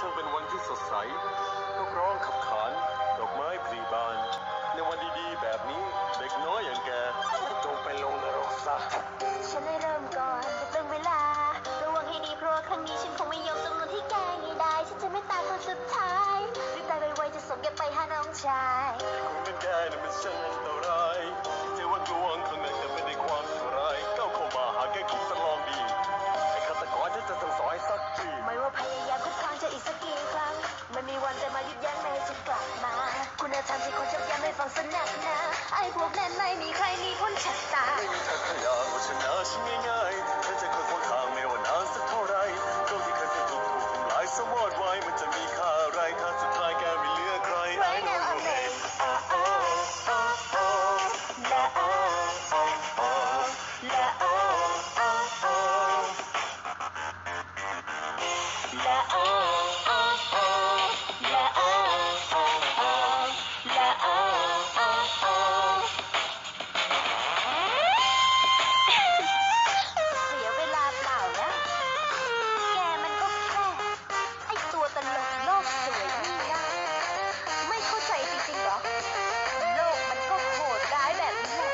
ช่างเป็นวันที่สดใสนกร้องขับขานดอกไม้ผลิบาน ในวันดีๆ แบบนี้เด็กน้อยอย่างแกจงไปลงนรกซะฉันได้เริ่มก่อนจะตึงเวลา ระวังให้ดีเพราะว่าครั้งนี้ฉันคงไม่ยอมจำนวนที่แกง่ายได้ ฉันจะไม่ตายคนสุดท้ายรีบตายไวๆจะส่งแกไปหาน้องชายคนเป็นแกน่ะมันช่างอัน คุณธรรมที่คนชอบย้ำให้ฟังสนักหนาไอ้พวกนั้นไม่มีใครมีคน สวยนี่นะไม่เข้าใจจริงๆเหรอ โลกมันก็โหดร้ายแบบนี้แหละ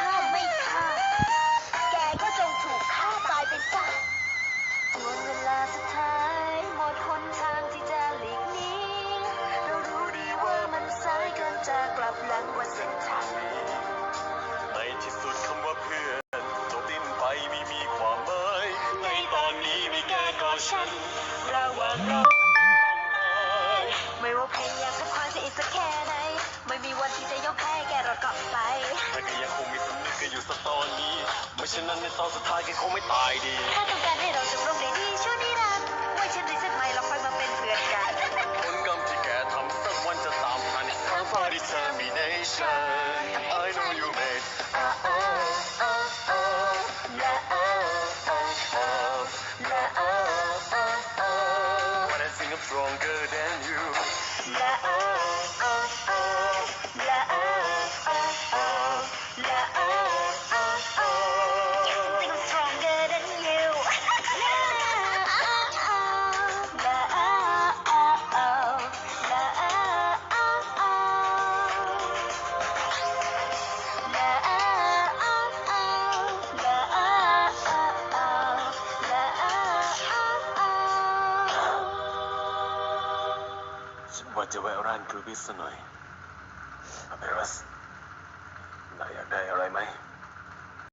ถ้าไม่ฆ่า แกก็จงถูกฆ่าตายไปซะจนเวลาสุดท้ายหมดหนทางที่จะหลีกหนีเรารู้ดีว่ามันสายเกินจะกลับหลังว่าเส้นทางนี้ ในที่สุดคำว่าเพื่อนจบสิ้นไปไม่มีความหมายในตอนนี้มีแกก็ฉันระหว่างเราต้องตาย ไม่ว่าพยายามสักครั้งจะอีกสักแค่ไหน ไม่มีวันที่จะยอมแพ้แกเรากลับไปแต่ก็ยังคงมีสำนึกกันอยู่สักตอนนี้ ไม่เช่นนั้นในตอนสุดท้ายแกคงไม่ตายดี ถ้าต้องการให้เราจบลงดีดีช่วนิรันดร์ไว้ฉันรีเซ็ตใหม่เราค่อยมาเป็น than you. La ว่าจะแวะร้านกรูบิสหน่อยอเปรัสนายอยากได้อะไรไหม